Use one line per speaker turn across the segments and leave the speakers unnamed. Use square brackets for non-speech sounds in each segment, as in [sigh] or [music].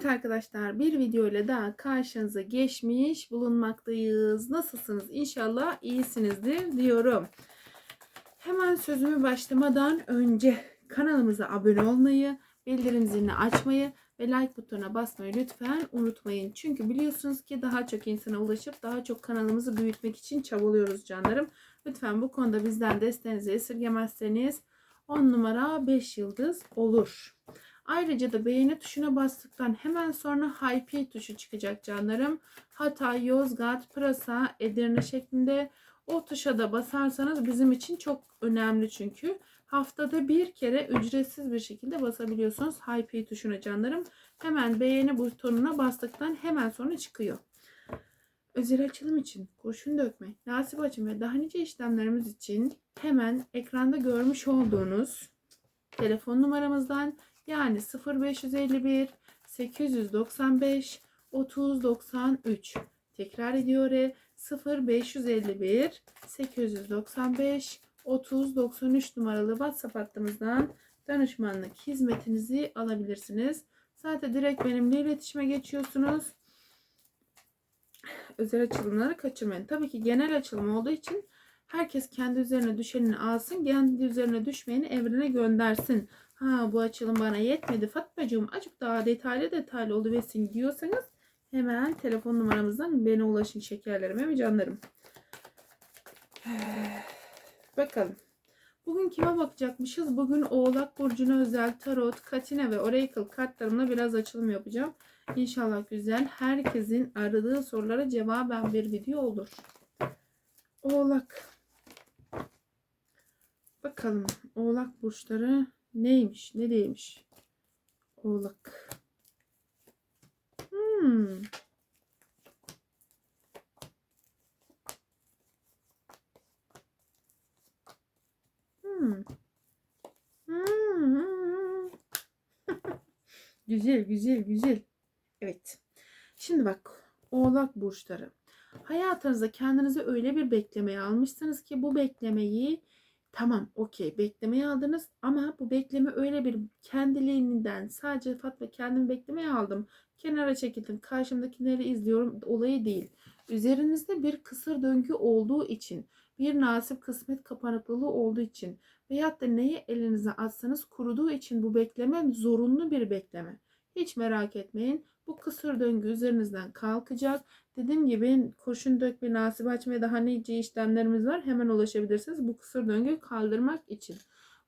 Evet arkadaşlar bir video ile daha karşınıza geçmiş bulunmaktayız. Nasılsınız? İnşallah iyisinizdir diyorum. Hemen sözümü başlamadan önce kanalımıza abone olmayı, bildirim zilini açmayı ve like butonuna basmayı lütfen unutmayın. Çünkü biliyorsunuz ki daha çok insana ulaşıp daha çok kanalımızı büyütmek için çabalıyoruz canlarım. Lütfen bu konuda bizden desteğinizi esirgemezseniz 10 numara 5 yıldız olur. Ayrıca da beğeni tuşuna bastıktan hemen sonra HP tuşu çıkacak canlarım. Hatay, Yozgat, Pırasa, Edirne şeklinde o tuşa da basarsanız bizim için çok önemli çünkü. Haftada bir kere ücretsiz bir şekilde basabiliyorsunuz HP tuşuna canlarım. Hemen beğeni butonuna bastıktan hemen sonra çıkıyor. Özel açılım için kurşun dökme, nasip açım ve daha nice işlemlerimiz için hemen ekranda görmüş olduğunuz telefon numaramızdan yani 0551 895 3093 tekrar ediyor 0551 895 3093 numaralı WhatsApp hattımızdan danışmanlık hizmetinizi alabilirsiniz. Zaten direkt benimle iletişime geçiyorsunuz. Özel açılımları kaçırmayın. Tabii ki genel açılım olduğu için herkes kendi üzerine düşenini alsın. Kendi üzerine düşmeyeni evrene göndersin. Ha bu açılım bana yetmedi Fatmacığım. Azıcık daha detaylı detaylı oluversin diyorsanız hemen telefon numaramızdan bana ulaşın şekerlerime ve canlarım. [sighs] Bakalım. Bugün kime bakacakmışız? Bugün Oğlak Burcu'na özel tarot, katine ve oracle kartlarımla biraz açılım yapacağım. İnşallah güzel. Herkesin aradığı sorulara cevaben bir video olur. Oğlak. Bakalım Oğlak burçları neymiş, ne değilmiş? Oğlak. Hmm. Hmm. Hmm. [laughs] güzel, güzel, güzel. Evet. Şimdi bak, Oğlak burçları. Hayatınızda kendinize öyle bir beklemeye almışsınız ki bu beklemeyi tamam okey beklemeye aldınız ama bu bekleme öyle bir kendiliğinden sadece Fatma kendimi beklemeye aldım. Kenara çekildim karşımdakileri izliyorum olayı değil. Üzerinizde bir kısır döngü olduğu için bir nasip kısmet kapanıklılığı olduğu için veyahut da neyi elinize atsanız kuruduğu için bu bekleme zorunlu bir bekleme. Hiç merak etmeyin. Bu kısır döngü üzerinizden kalkacak. Dediğim gibi kurşun dökme, nasip açma ve daha nice işlemlerimiz var. Hemen ulaşabilirsiniz bu kısır döngüyü kaldırmak için.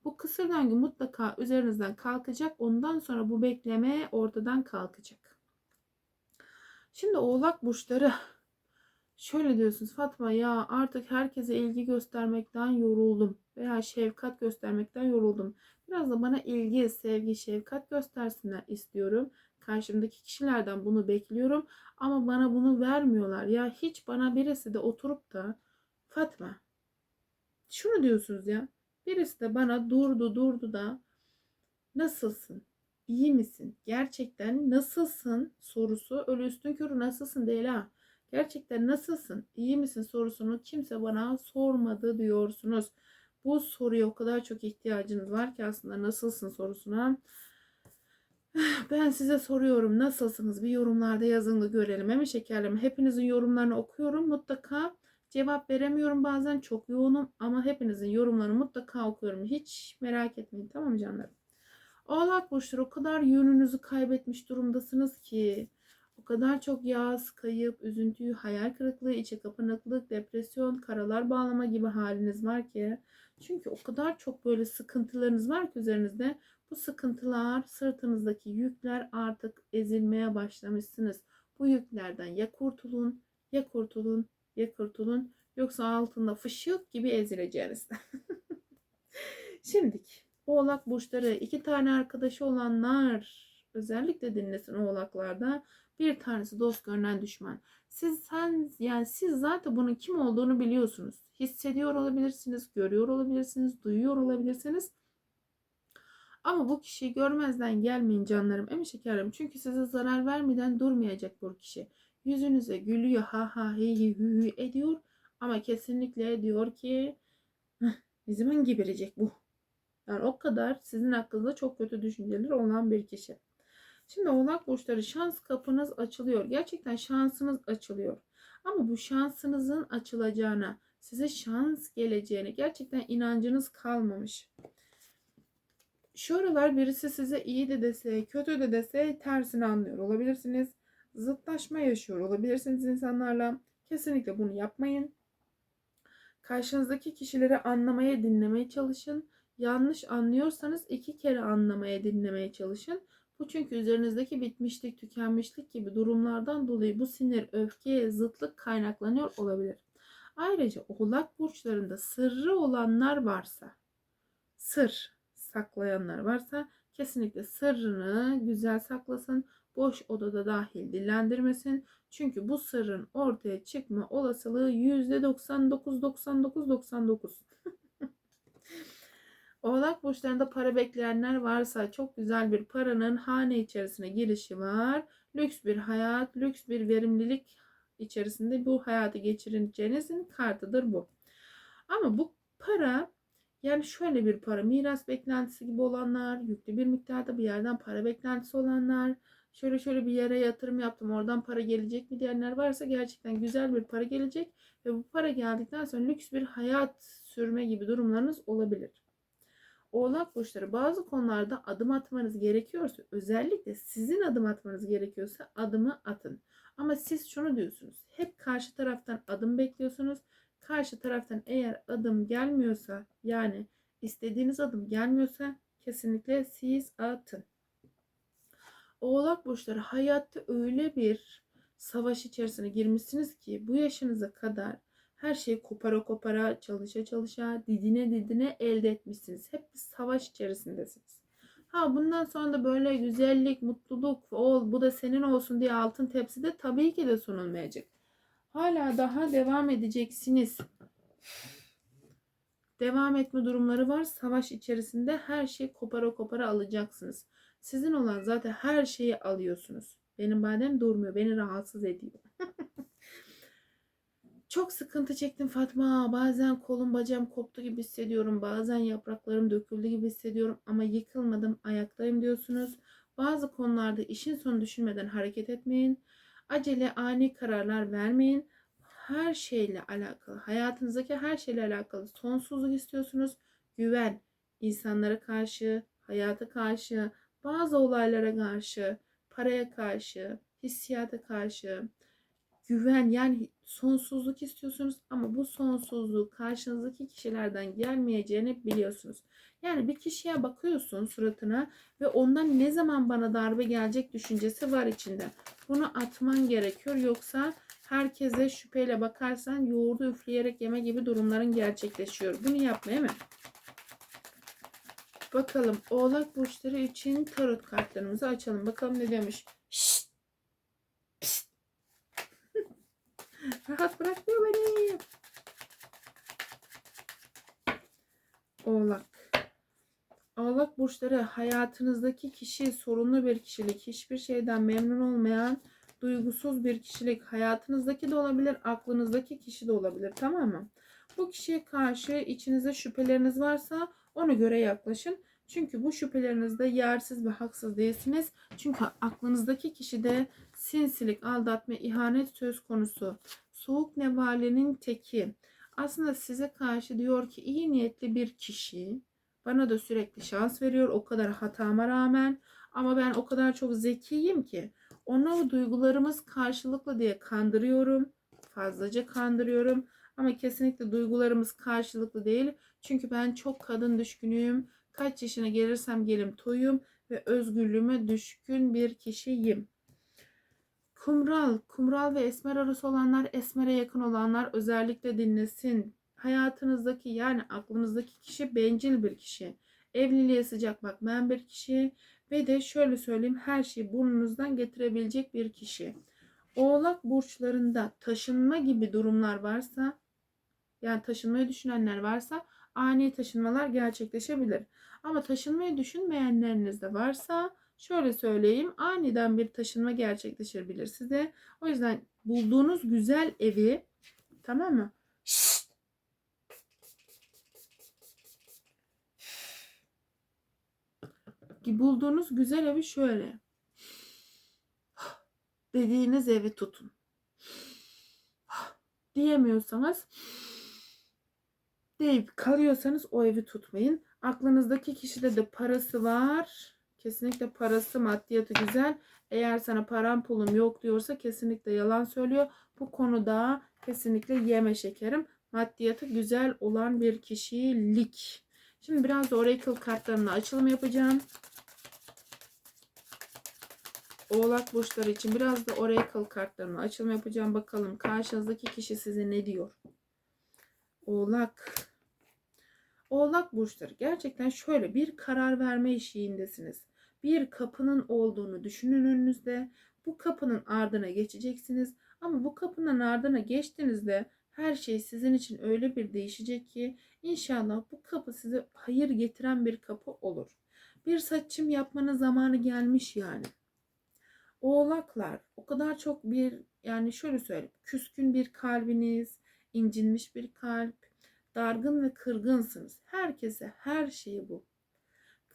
Bu kısır döngü mutlaka üzerinizden kalkacak. Ondan sonra bu bekleme ortadan kalkacak. Şimdi oğlak burçları şöyle diyorsunuz Fatma ya artık herkese ilgi göstermekten yoruldum veya şefkat göstermekten yoruldum. Biraz da bana ilgi, sevgi, şefkat göstersinler istiyorum. Karşımdaki kişilerden bunu bekliyorum ama bana bunu vermiyorlar. Ya hiç bana birisi de oturup da Fatma şunu diyorsunuz ya. Birisi de bana durdu durdu da nasılsın? İyi misin? Gerçekten nasılsın sorusu ölü üstün körü nasılsın değil ha. Gerçekten nasılsın? İyi misin sorusunu kimse bana sormadı diyorsunuz. Bu soruya o kadar çok ihtiyacınız var ki aslında nasılsın sorusuna. [sighs] Ben size soruyorum nasılsınız? Bir yorumlarda yazın da görelim. Hemen şekerleme. Hepinizin yorumlarını okuyorum. Mutlaka cevap veremiyorum bazen çok yoğunum ama hepinizin yorumlarını mutlaka okuyorum. Hiç merak etmeyin tamam mı canlarım? Oğlak burçları o kadar yönünüzü kaybetmiş durumdasınız ki o kadar çok yaz, kayıp, üzüntü, hayal kırıklığı, içe kapanıklık, depresyon, karalar bağlama gibi haliniz var ki. Çünkü o kadar çok böyle sıkıntılarınız var ki üzerinizde. Bu sıkıntılar, sırtınızdaki yükler artık ezilmeye başlamışsınız. Bu yüklerden ya kurtulun, ya kurtulun, ya kurtulun. Yoksa altında fışık gibi ezileceğiniz. [laughs] Şimdik. Oğlak burçları iki tane arkadaşı olanlar özellikle dinlesin oğlaklarda bir tanesi dost görünen düşman. Siz sen yani siz zaten bunun kim olduğunu biliyorsunuz. Hissediyor olabilirsiniz, görüyor olabilirsiniz, duyuyor olabilirsiniz. Ama bu kişiyi görmezden gelmeyin canlarım, emin şekerim. Çünkü size zarar vermeden durmayacak bu kişi. Yüzünüze gülüyor, ha ha hi hi hü hü ediyor. Ama kesinlikle diyor ki ne zaman geberecek bu. Yani o kadar sizin hakkınızda çok kötü düşünceler olan bir kişi. Şimdi oğlak burçları şans kapınız açılıyor. Gerçekten şansınız açılıyor. Ama bu şansınızın açılacağına, size şans geleceğine gerçekten inancınız kalmamış. Şu aralar birisi size iyi de dese, kötü de dese tersini anlıyor olabilirsiniz. Zıtlaşma yaşıyor olabilirsiniz insanlarla. Kesinlikle bunu yapmayın. Karşınızdaki kişileri anlamaya, dinlemeye çalışın. Yanlış anlıyorsanız iki kere anlamaya, dinlemeye çalışın. Bu çünkü üzerinizdeki bitmişlik, tükenmişlik gibi durumlardan dolayı bu sinir, öfke, zıtlık kaynaklanıyor olabilir. Ayrıca oğlak burçlarında sırrı olanlar varsa, sır saklayanlar varsa kesinlikle sırrını güzel saklasın. Boş odada dahil dillendirmesin. Çünkü bu sırrın ortaya çıkma olasılığı %99 99 99. Oğlak burçlarında para bekleyenler varsa çok güzel bir paranın hane içerisine girişi var. Lüks bir hayat, lüks bir verimlilik içerisinde bu hayatı geçireceğinizin kartıdır bu. Ama bu para yani şöyle bir para miras beklentisi gibi olanlar, yüklü bir miktarda bir yerden para beklentisi olanlar, şöyle şöyle bir yere yatırım yaptım oradan para gelecek mi diyenler varsa gerçekten güzel bir para gelecek ve bu para geldikten sonra lüks bir hayat sürme gibi durumlarınız olabilir. Oğlak burçları bazı konularda adım atmanız gerekiyorsa özellikle sizin adım atmanız gerekiyorsa adımı atın. Ama siz şunu diyorsunuz. Hep karşı taraftan adım bekliyorsunuz. Karşı taraftan eğer adım gelmiyorsa yani istediğiniz adım gelmiyorsa kesinlikle siz atın. Oğlak burçları hayatta öyle bir savaş içerisine girmişsiniz ki bu yaşınıza kadar her şeyi kopara kopara, çalışa çalışa, didine didine elde etmişsiniz. Hep bir savaş içerisindesiniz. Ha bundan sonra da böyle güzellik, mutluluk, ol bu da senin olsun diye altın tepside tabii ki de sunulmayacak. Hala daha devam edeceksiniz. Devam etme durumları var. Savaş içerisinde her şeyi kopara kopara alacaksınız. Sizin olan zaten her şeyi alıyorsunuz. Benim badem durmuyor. Beni rahatsız ediyor. [laughs] Çok sıkıntı çektim Fatma. Bazen kolum bacağım koptu gibi hissediyorum. Bazen yapraklarım döküldü gibi hissediyorum. Ama yıkılmadım, ayaktayım diyorsunuz. Bazı konularda işin sonu düşünmeden hareket etmeyin. Acele ani kararlar vermeyin. Her şeyle alakalı, hayatınızdaki her şeyle alakalı sonsuzluk istiyorsunuz. Güven, insanlara karşı, hayata karşı, bazı olaylara karşı, paraya karşı, hissiyata karşı, güven yani sonsuzluk istiyorsunuz ama bu sonsuzluk karşınızdaki kişilerden gelmeyeceğini biliyorsunuz. Yani bir kişiye bakıyorsun suratına ve ondan ne zaman bana darbe gelecek düşüncesi var içinde. Bunu atman gerekiyor yoksa herkese şüpheyle bakarsan yoğurdu üfleyerek yeme gibi durumların gerçekleşiyor. Bunu yapmaya mı? Bakalım oğlak burçları için tarot kartlarımızı açalım. Bakalım ne demiş. Şşt. Rahat bırakmıyor beni. Oğlak. Oğlak burçları hayatınızdaki kişi sorunlu bir kişilik, hiçbir şeyden memnun olmayan, duygusuz bir kişilik. Hayatınızdaki de olabilir, aklınızdaki kişi de olabilir tamam mı? Bu kişiye karşı içinizde şüpheleriniz varsa ona göre yaklaşın. Çünkü bu şüphelerinizde yersiz ve haksız değilsiniz. Çünkü aklınızdaki kişide sinsilik, aldatma, ihanet söz konusu. Soğuk nevalinin teki. Aslında size karşı diyor ki iyi niyetli bir kişi. Bana da sürekli şans veriyor o kadar hatama rağmen. Ama ben o kadar çok zekiyim ki ona duygularımız karşılıklı diye kandırıyorum. Fazlaca kandırıyorum. Ama kesinlikle duygularımız karşılıklı değil. Çünkü ben çok kadın düşkünüyüm. Kaç yaşına gelirsem gelim toyum ve özgürlüğüme düşkün bir kişiyim. Kumral, kumral ve esmer arası olanlar, esmere yakın olanlar özellikle dinlesin. Hayatınızdaki yani aklınızdaki kişi bencil bir kişi. Evliliğe sıcak bakmayan bir kişi ve de şöyle söyleyeyim her şeyi burnunuzdan getirebilecek bir kişi. Oğlak burçlarında taşınma gibi durumlar varsa yani taşınmayı düşünenler varsa ani taşınmalar gerçekleşebilir. Ama taşınmayı düşünmeyenleriniz de varsa şöyle söyleyeyim aniden bir taşınma gerçekleşebilir size. O yüzden bulduğunuz güzel evi tamam mı? Şşt! Bulduğunuz güzel evi şöyle dediğiniz evi tutun. Diyemiyorsanız deyip kalıyorsanız o evi tutmayın. Aklınızdaki kişide de parası var. Kesinlikle parası maddiyatı güzel. Eğer sana param pulum yok diyorsa kesinlikle yalan söylüyor. Bu konuda kesinlikle yeme şekerim. Maddiyatı güzel olan bir kişilik. Şimdi biraz da Oracle kartlarına açılım yapacağım. Oğlak burçları için biraz da Oracle kartlarına açılım yapacağım. Bakalım karşınızdaki kişi size ne diyor? Oğlak. Oğlak burçları gerçekten şöyle bir karar verme eşiğindesiniz. Bir kapının olduğunu düşünün önünüzde. Bu kapının ardına geçeceksiniz. Ama bu kapının ardına geçtiğinizde her şey sizin için öyle bir değişecek ki inşallah bu kapı size hayır getiren bir kapı olur. Bir saçım yapmanın zamanı gelmiş yani. Oğlaklar o kadar çok bir yani şöyle söyleyeyim küskün bir kalbiniz, incinmiş bir kalp, dargın ve kırgınsınız. Herkese her şeyi bu.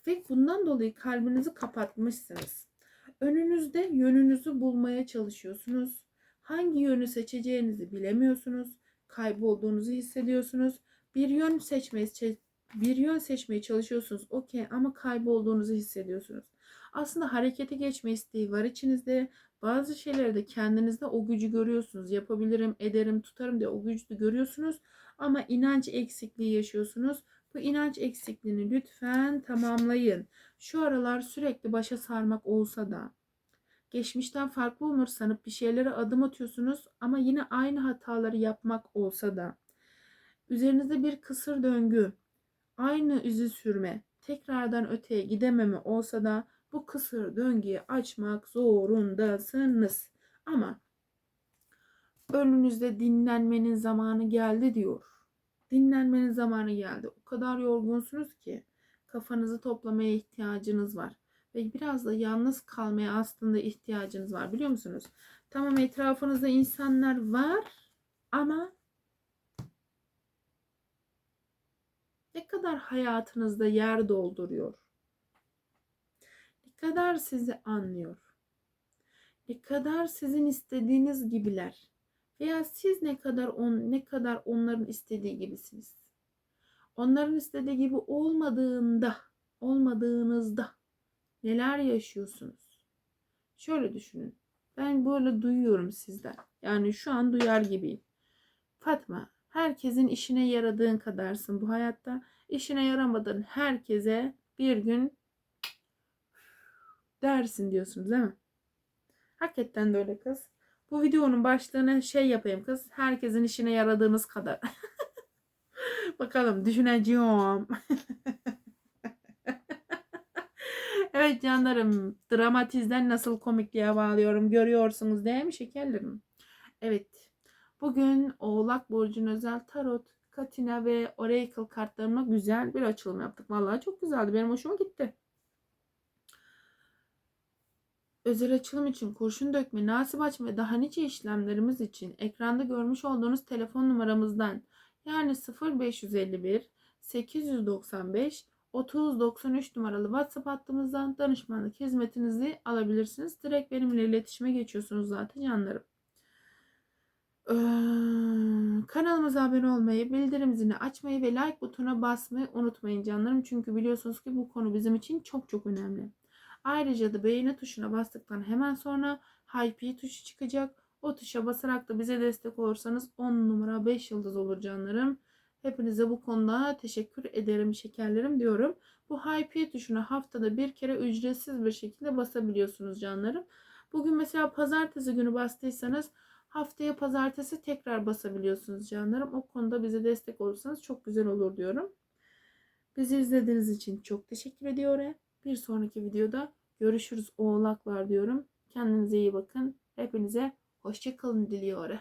Ve bundan dolayı kalbinizi kapatmışsınız. Önünüzde yönünüzü bulmaya çalışıyorsunuz. Hangi yönü seçeceğinizi bilemiyorsunuz. Kaybolduğunuzu hissediyorsunuz. Bir yön seçmeyi bir yön seçmeye çalışıyorsunuz. Okey ama kaybolduğunuzu hissediyorsunuz. Aslında harekete geçme isteği var içinizde. Bazı şeylerde kendinizde o gücü görüyorsunuz. Yapabilirim, ederim, tutarım diye o gücü görüyorsunuz. Ama inanç eksikliği yaşıyorsunuz. Bu inanç eksikliğini lütfen tamamlayın. Şu aralar sürekli başa sarmak olsa da geçmişten farklı olur sanıp bir şeylere adım atıyorsunuz ama yine aynı hataları yapmak olsa da üzerinizde bir kısır döngü, aynı izi sürme, tekrardan öteye gidememe olsa da bu kısır döngüyü açmak zorundasınız. Ama önünüzde dinlenmenin zamanı geldi diyor. Dinlenmenin zamanı geldi. O kadar yorgunsunuz ki kafanızı toplamaya ihtiyacınız var. Ve biraz da yalnız kalmaya aslında ihtiyacınız var biliyor musunuz? Tamam etrafınızda insanlar var ama ne kadar hayatınızda yer dolduruyor? Ne kadar sizi anlıyor? Ne kadar sizin istediğiniz gibiler? Veya siz ne kadar on ne kadar onların istediği gibisiniz? Onların istediği gibi olmadığında, olmadığınızda neler yaşıyorsunuz? Şöyle düşünün. Ben böyle duyuyorum sizden. Yani şu an duyar gibiyim. Fatma, herkesin işine yaradığın kadarsın bu hayatta. İşine yaramadığın herkese bir gün dersin diyorsunuz değil mi? Hakikaten de öyle kız. Bu videonun başlığını şey yapayım kız. Herkesin işine yaradığınız kadar. [laughs] Bakalım düşüneceğim. [laughs] evet canlarım. Dramatizden nasıl komikliğe bağlıyorum. Görüyorsunuz değil mi şekerlerim? Evet. Bugün Oğlak Burcu'nun özel tarot, Katina ve Oracle kartlarına güzel bir açılım yaptık. Vallahi çok güzeldi. Benim hoşuma gitti. Özel açılım için kurşun dökme, nasip açma ve daha nice işlemlerimiz için ekranda görmüş olduğunuz telefon numaramızdan yani 0551 895 3093 numaralı WhatsApp hattımızdan danışmanlık hizmetinizi alabilirsiniz. Direkt benimle iletişime geçiyorsunuz zaten canlarım. Ee, kanalımıza abone olmayı, bildirim zilini açmayı ve like butonuna basmayı unutmayın canlarım. Çünkü biliyorsunuz ki bu konu bizim için çok çok önemli. Ayrıca da beğeni tuşuna bastıktan hemen sonra Hype tuşu çıkacak. O tuşa basarak da bize destek olursanız 10 numara 5 yıldız olur canlarım. Hepinize bu konuda teşekkür ederim şekerlerim diyorum. Bu Hype tuşuna haftada bir kere ücretsiz bir şekilde basabiliyorsunuz canlarım. Bugün mesela pazartesi günü bastıysanız haftaya pazartesi tekrar basabiliyorsunuz canlarım. O konuda bize destek olursanız çok güzel olur diyorum. Bizi izlediğiniz için çok teşekkür ediyorum. Bir sonraki videoda görüşürüz oğlaklar diyorum. Kendinize iyi bakın. Hepinize hoşçakalın diliyorum.